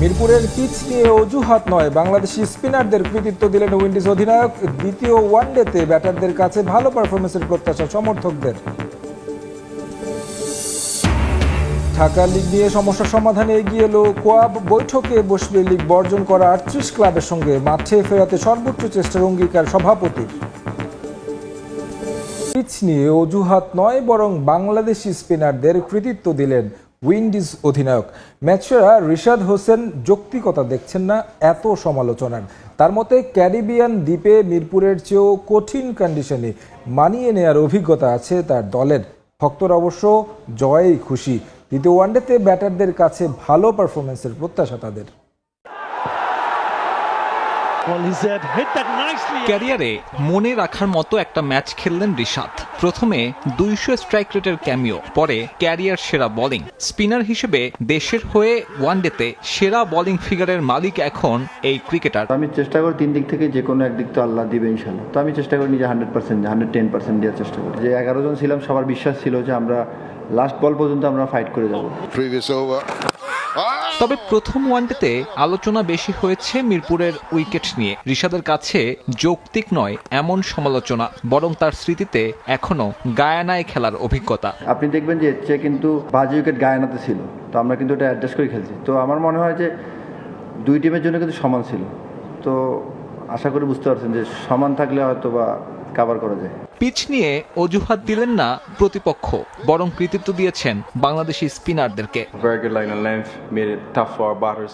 মিরপুরের পিচ নিয়ে অজুহাত নয়। বাংলাদেশি স্পিনারদের কৃতিত্ব দিলেন উইন্ডিজ অধিনায়ক। দ্বিতীয় ওয়ানডেতে ব্যাটারদের কাছে ভালো পারফরমেন্সের প্রত্যাশা সমর্থকদের। ঢাকা লিগ নিয়ে সমস্যা সমাধানে এগিয়ে এলো কোয়াব। বৈঠকে বসবে লিগ বর্জন করা আটত্রিশ ক্লাবের সঙ্গে। মাঠে ফেরাতে সর্বোচ্চ চেষ্টার অঙ্গীকার সভাপতির পিচ নিয়ে অজুহাত নয়, বরং বাংলাদেশি স্পিনারদের কৃতিত্ব দিলেন উইন্ডিজ অধিনায়ক। ম্যাচসেরা রিশাদ হোসেন যৌক্তিকতা দেখছেন না, এত সমালোচনার। তার মতে, ক্যারিবিয়ান দ্বীপে মিরপুরের চেয়েও কঠিন কন্ডিশনে মানিয়ে নেয়ার অভিজ্ঞতা আছে তার দলের। ভক্তরা অবশ্য জয়েই খুশি। দ্বিতীয় ওয়ানডেতে ব্যাটারদের কাছে ভালো পারফরমেন্সের প্রত্যাশা তাদের। ক্যারিয়ারে মনে রাখার মতো একটা ম্যাচ খেললেন রিশাদ। প্রথমে দুইশো স্ট্রাইক রেটের ক্যামিও পরে ক্যারিয়ার সেরা বোলিং স্পিনার হিসেবে দেশের হয়ে ওয়ানডেতে সেরা বোলিং ফিগারের মালিক এখন এই ক্রিকেটার তো আমি চেষ্টা করি তিন দিক থেকে যে কোনো একদিক তো আল্লাহ দিবে ইনশাল্লাহ তো আমি চেষ্টা করি নিজে hundred percent hundred ten percent দেওয়ার চেষ্টা করি। যে এগারো জন ছিলাম সবার বিশ্বাস ছিল যে আমরা লাস্ট বল পর্যন্ত আমরা ফাইট করে যাব. তবে প্রথম ওয়ানডেতে আলোচনা বেশি হয়েছে মিরপুরের উইকেট নিয়ে। ঋষাদের কাছে যৌক্তিক নয় এমন সমালোচনা, বরং তার স্মৃতিতে এখনও গায়ানায় খেলার অভিজ্ঞতা। আপনি দেখবেন যে এর চেয়ে কিন্তু বাজে উইকেট গায়নাতে ছিল, তো আমরা কিন্তু এটা অ্যাডজাস্ট করে খেলছি। তো আমার মনে হয় যে দুই টিমের জন্য কিন্তু সমান ছিল। তো আশা করি বুঝতে পারছেন যে সমান থাকলে হয়তো বা কাভার করা যায়। পিচ নিয়ে অজুহাত দিলেন না প্রতিপক্ষ বরং কৃতিত্ব দিয়েছেন বাংলাদেশি স্পিনারদেরকে.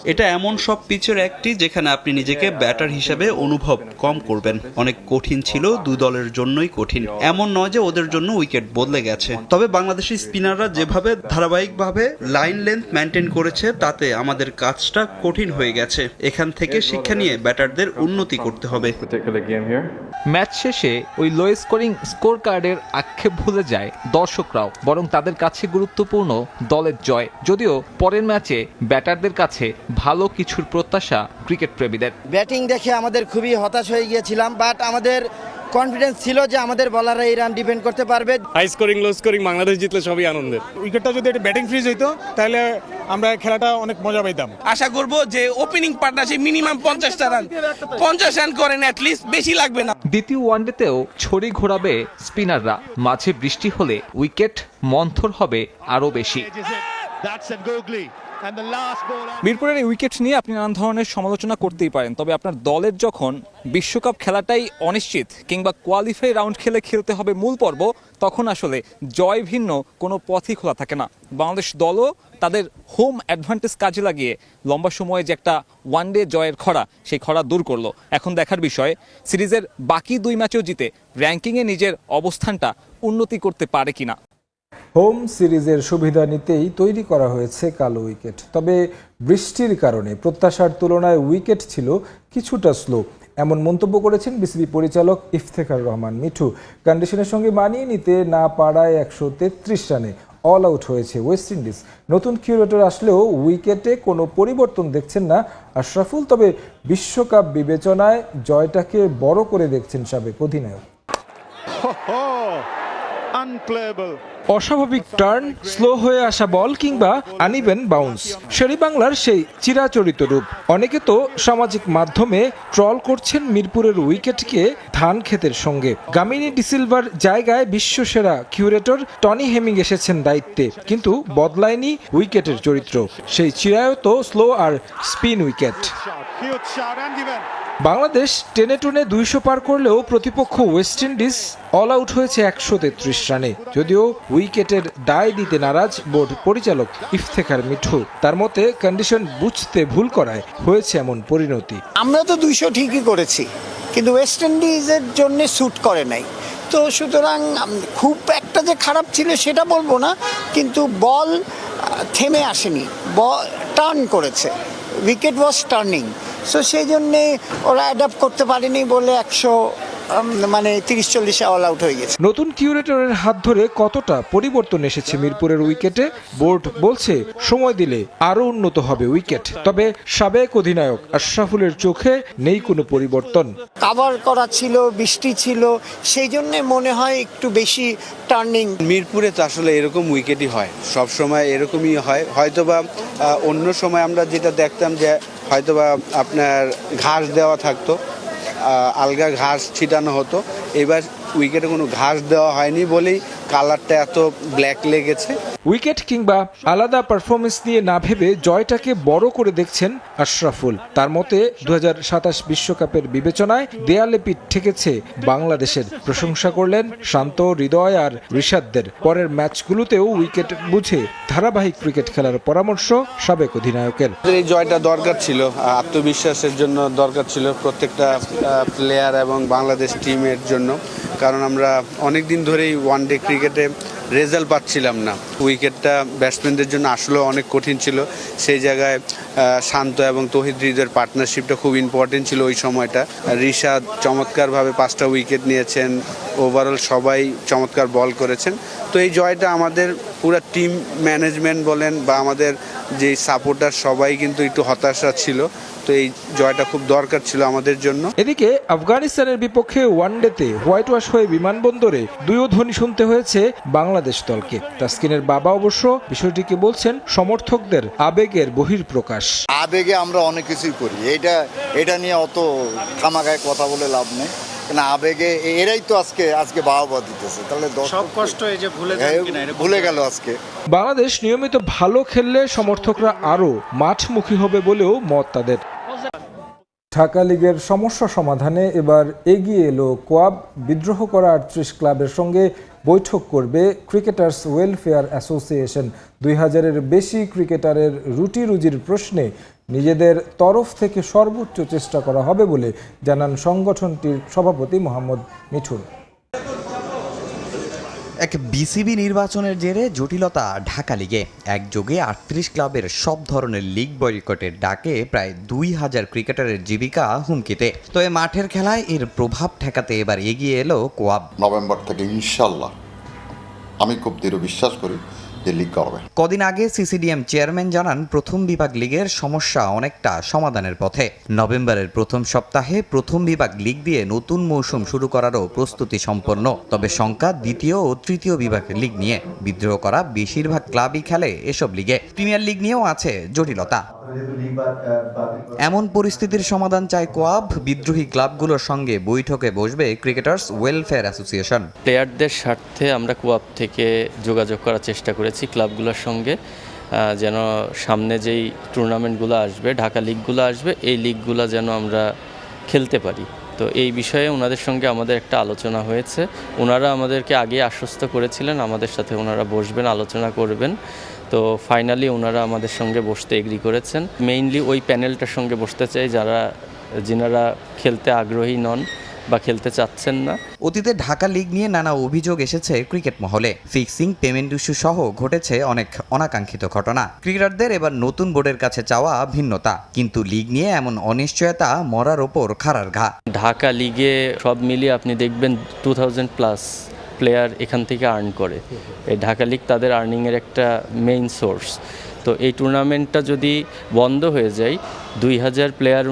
এটা এমন সব পিচের একটি যেখানে আপনি নিজেকে ব্যাটার হিসেবে অনুভব কম করবেন। অনেক কঠিন ছিল দুই দলের জন্যই কঠিন। এমন নয় যে ওদের জন্য উইকেট বদলে গেছে। তবে বাংলাদেশি স্পিনাররা যেভাবে ধারাবাহিকভাবে লাইন লেন্থ মেনটেন করেছে তাতে আমাদের কাজটা কঠিন হয়ে গেছে। এখান থেকে শিক্ষা নিয়ে ব্যাটারদের উন্নতি করতে হবে। Particular game here. ম্যাচ শেষে ওই লো স্কোরিং স্কোর কার্ডের আক্ষেপ ভুলে যায় দর্শকরাও, বরং তাদের কাছে গুরুত্বপূর্ণ দলের জয়। যদিও পরের ম্যাচে ব্যাটারদের কাছে ভালো কিছুর প্রত্যাশা ক্রিকেট প্রেমীদের। ব্যাটিং দেখে আমাদের খুবই হতাশ হয়ে গিয়েছিলাম বাট আমাদের কনফিডেন্স ছিল যে আমাদের বলাররা এই রান ডিফেন্ড করতে পারবে। High scoring low scoring Bangladesh জিতলে সবই আনন্দের। উইকেটটা যদি একটা ব্যাটিং ফ্রিজ হইতো তাহলে আমরা খেলাটা অনেক মজা পাইতাম। আশা করব যে ওপেনিং পার্টনারশিপ মিনিমাম পঞ্চাশটা রান পঞ্চাশ রান করেন অ্যাটলিস্ট বেশি লাগবে না। দ্বিতীয় ওয়ানডেতেও ছড়ি ঘোরাবে স্পিনাররা। মাঝে বৃষ্টি হলে উইকেট মন্থর হবে আরও বেশি। মিরপুরের এই উইকেট নিয়ে আপনি নানান ধরনের সমালোচনা করতেই পারেন, তবে আপনার দলের যখন বিশ্বকাপ খেলাটাই অনিশ্চিত কিংবা কোয়ালিফাই রাউন্ড খেলে খেলতে হবে মূল পর্ব, তখন আসলে জয় ভিন্ন কোনো পথই খোলা থাকে না। বাংলাদেশ দলও তাদের হোম অ্যাডভান্টেজ কাজে লাগিয়ে লম্বা সময়ে যে একটা ওয়ান ডে জয়ের খরা, সেই খরা দূর করল। এখন দেখার বিষয়, সিরিজের বাকি দুই ম্যাচেও জিতে র্যাঙ্কিংয়ে নিজের অবস্থানটা উন্নতি করতে পারে কিনা। হোম সিরিজের সুবিধা নিতেই তৈরি করা হয়েছে কালো উইকেট। তবে বৃষ্টির কারণে প্রত্যাশার তুলনায় উইকেট ছিল কিছুটা স্লো। এমন মন্তব্য করেছেন বিসিবি পরিচালক ইফতেখার রহমান মিঠু। কন্ডিশনের সঙ্গে মানিয়ে নিতে না পারায় একশো তেত্রিশ রানে অল আউট হয়েছে ওয়েস্ট ইন্ডিজ। নতুন কিউরেটর আসলেও উইকেটে কোনো পরিবর্তন দেখছেন না আশরাফুল, তবে বিশ্বকাপ বিবেচনায় জয়টাকে বড় করে দেখছেন সাবেক অধিনায়ক. অস্বাভাবিক টার্ন স্লো হয়ে আসা বল কিংবা আনিবেন বাউন্স। শেরি বাংলার সেই চিরাচরিত রূপ। অনেকে তো সামাজিক মাধ্যমে ট্রল করছেন মিরপুরের উইকেটকে ধান ক্ষেতের সঙ্গে। গামিনী ডিসিলভার জায়গায় বিশ্বসেরা কিউরেটর টনি হেমিং এসেছেন দায়িত্বে কিন্তু বদলায়নি উইকেটের চরিত্র। সেই চিরায়ত স্লো আর স্পিন উইকেট। বাংলাদেশ টেনে টুনে দুইশো পার করলেও প্রতিপক্ষ ওয়েস্ট ইন্ডিজ অল আউট হয়েছে একশো তেত্রিশ রানে। যদিও উইকেটের দায় দিতে নারাজ বোর্ড পরিচালক ইফতেখার মিঠু। তার মতে কন্ডিশন বুঝতে ভুল করায় হয়েছে এমন পরিণতি। আমরা তো দুইশো ঠিকই করেছি, কিন্তু ওয়েস্ট ইন্ডিজের জন্য স্যুট করে নাই। তো সুতরাং খুব একটা যে খারাপ ছিল সেটা বলব না, কিন্তু বল থেমে আসেনি বল টার্ন করেছে। উইকেট ওয়াজ টার্নিং সো সেই জন্যে ওরা অ্যাডাপ্ট করতে পারেনি বলে একশো মানে তিরিশ চল্লিশে অল আউট হয়ে গেছে। নতুন কিউরেটরের হাত ধরে কতটা পরিবর্তন এসেছে মিরপুরের উইকেটে? বোর্ড বলছে সময় দিলে আরও উন্নত হবে উইকেট। তবে সাবেক অধিনায়ক আশরাফুলের চোখে নেই কোনো পরিবর্তন। কাভার করা ছিল বৃষ্টি ছিল সেই জন্যে মনে হয় একটু বেশি টার্নিং মিরপুরে তো আসলে এরকম উইকেটই হয়। সব সময় এরকমই হয়। হয়তোবা অন্য সময় আমরা যেটা দেখতাম যে হয়তোবা আপনার ঘাস দেওয়া থাকতো। আলগা ঘাস ছিটানো হতো। এবার উইকেটে কোনো ঘাস দেওয়া হয়নি বলেই কালারটা এত ব্ল্যাক লেগেছে। উইকেট কিংবা আলাদা পারফরমেন্স নিয়ে না ভেবে জয়টাকে বড় করে দেখছেন আশরাফুল। তার মতে দু বিশ্বকাপের বিবেচনায় দেয়ালে পিঠ ঠেকেছে বাংলাদেশের। প্রশংসা করলেন শান্ত, হৃদয় আর ঋষাদদের পরের ম্যাচগুলোতেও উইকেট বুঝে ধারাবাহিক ক্রিকেট খেলার পরামর্শ সাবেক অধিনায়কের। এই জয়টা দরকার ছিল, আত্মবিশ্বাসের জন্য দরকার ছিল প্রত্যেকটা প্লেয়ার এবং বাংলাদেশ টিমের জন্য। কারণ আমরা অনেক দিন ধরেই ওয়ান ডে ক্রিকেটে রেজাল্ট পাচ্ছিলাম না। উইকেটটা ব্যাটসম্যানদের জন্য আসলে অনেক কঠিন ছিল। সেই জায়গায় শান্ত এবং তহিদ পার্টনারশিপটা খুব ইম্পর্টেন্ট ছিল ওই সময়টা। রিশাদ চমৎকারভাবে পাঁচটা উইকেট নিয়েছেন। ওভারঅল সবাই চমৎকার বল করেছেন। তো এই জয়টা আমাদের পুরো টিম ম্যানেজমেন্ট বলেন বা আমাদের যে সাপোর্টার সবাই কিন্তু একটু হতাশা ছিল। তো এই জয়টা খুব দরকার ছিল আমাদের জন্য। এদিকে আফগানিস্তানের বিপক্ষে ওয়ানডেতে হোয়াইট ওয়াশ হয়ে বিমানবন্দরে দুই ধ্বনি শুনতে হয়েছে বাংলাদেশ দলকে। তাসকিনের বাবা অবশ্য বিষয়টিকে বলছেন সমর্থকদের আবেগের বহির্প্রকাশ আবেগে আমরা অনেক কিছুই করি। এটা এটা নিয়ে অত খামাগায় কথা বলে লাভ নেই। কেন আবেগে এরাই তো আজকে আজকে বাহবা দিতেছে। তাহলে সব কষ্ট এই যে ভুলে ভুলে গেল আজকে। বাংলাদেশ নিয়মিত ভালো খেললে সমর্থকরা আরও মাঠমুখী হবে বলেও মত তাদের। ঢাকা লিগের সমস্যা সমাধানে এবার এগিয়ে এলো কোয়াব। বিদ্রোহ করা আটত্রিশ ক্লাবের সঙ্গে বৈঠক করবে ক্রিকেটার্স ওয়েলফেয়ার অ্যাসোসিয়েশন। দুই হাজারের বেশি ক্রিকেটারের রুটি রুজির প্রশ্নে নিজেদের তরফ থেকে সর্বোচ্চ চেষ্টা করা হবে বলে জানান সংগঠনটির সভাপতি মোহাম্মদ মিঠুন। এক বিসিবি নির্বাচনের জেরে জটিলতা ঢাকা লিগে। একযোগে আটত্রিশ ক্লাবের সব ধরনের লিগ বয়কটের ডাকে প্রায় দুই হাজার ক্রিকেটারের জীবিকা হুমকিতে। তবে মাঠের খেলায় এর প্রভাব ঠেকাতে এবার এগিয়ে এলো কোয়াব। নভেম্বর থেকে ইনশাল্লাহ। আমি খুব দৃঢ় বিশ্বাস করি যে লিগ করবে কদিন আগে সিসিডিএম চেয়ারম্যান জানান, প্রথম বিভাগ লিগের সমস্যা অনেকটা সমাধানের পথে। নভেম্বরের প্রথম সপ্তাহে প্রথম বিভাগ লিগ দিয়ে নতুন মৌসুম শুরু করারও প্রস্তুতি সম্পন্ন। তবে শঙ্কা দ্বিতীয় ও তৃতীয় বিভাগের লিগ নিয়ে। বিদ্রোহ করা বেশিরভাগ ক্লাবই খেলে এসব লিগে। প্রিমিয়ার লিগ নিয়েও আছে জটিলতা। এমন পরিস্থিতির সমাধান চায় কোয়াব। বিদ্রোহী ক্লাবগুলোর সঙ্গে বৈঠকে বসবে ক্রিকেটার্স ওয়েলফেয়ার অ্যাসোসিয়েশন। প্লেয়ারদের স্বার্থে আমরা কোয়াব থেকে যোগাযোগ করার চেষ্টা করেছি ক্লাবগুলোর সঙ্গে। যেন সামনে যেই টুর্নামেন্টগুলো আসবে, ঢাকা লিগগুলো আসবে, এই লিগগুলো যেন আমরা খেলতে পারি। তো এই বিষয়ে ওনাদের সঙ্গে আমাদের একটা আলোচনা হয়েছে। ওনারা আমাদেরকে আগে আশ্বস্ত করেছিলেন, আমাদের সাথে ওনারা বসবেন, আলোচনা করবেন। তো ফাইনালি ওনারা আমাদের সঙ্গে বসতে এগ্রি করেছেন। মেইনলি ওই প্যানেলটার সঙ্গে বসতে চাই যারা, যিনারা খেলতে আগ্রহী নন। বা খেলতে চাচ্ছেন না। অতীতে ঢাকা লিগ নিয়ে নানা অভিযোগ এসেছে ক্রিকেট মহলে। ফিক্সিং পেমেন্ট ইস্যু সহ ঘটেছে অনেক অনাকাঙ্ক্ষিত ঘটনা। ক্রিকেটারদের এবার নতুন বোর্ডের কাছে চাওয়া ভিন্নতা। কিন্তু লিগ নিয়ে এমন অনিশ্চয়তা মরার ওপর খাড়ার ঘা। ঢাকা লিগে সব মিলিয়ে আপনি দেখবেন টু থাউজেন্ড প্লাস প্লেয়ার এখান থেকে আর্ন করে। এই ঢাকা লিগ তাদের আর্নিংয়ের একটা মেইন সোর্স তো এই টুর্নামেন্টটা যদি বন্ধ হয়ে যায়, দুই হাজার প্লেয়ার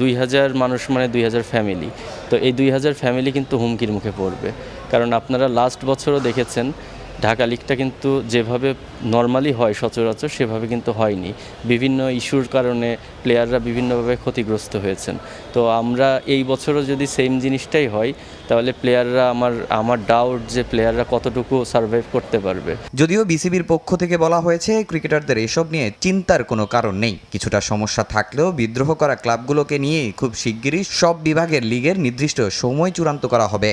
দুই হাজার মানুষ মানে দুই হাজার ফ্যামিলি তো এই দুই হাজার ফ্যামিলি কিন্তু হুমকির মুখে পড়বে। কারণ আপনারা লাস্ট বছরও দেখেছেন ঢাকা লিগটা কিন্তু যেভাবে নর্মালি হয় সচরাচর, সেভাবে কিন্তু হয়নি। বিভিন্ন ইস্যুর কারণে প্লেয়াররা বিভিন্নভাবে ক্ষতিগ্রস্ত হয়েছেন। তো আমরা এই বছরও যদি সেম জিনিসটাই হয়, তাহলে প্লেয়াররা আমার আমার ডাউট যে প্লেয়াররা কতটুকু সার্ভাইভ করতে পারবে। যদিও বিসিবির পক্ষ থেকে বলা হয়েছে ক্রিকেটারদের এসব নিয়ে চিন্তার কোনো কারণ নেই। কিছুটা সমস্যা থাকলেও বিদ্রোহ করা ক্লাবগুলোকে নিয়ে খুব শিগগিরই সব বিভাগের লিগের নির্দিষ্ট সময় চূড়ান্ত করা হবে।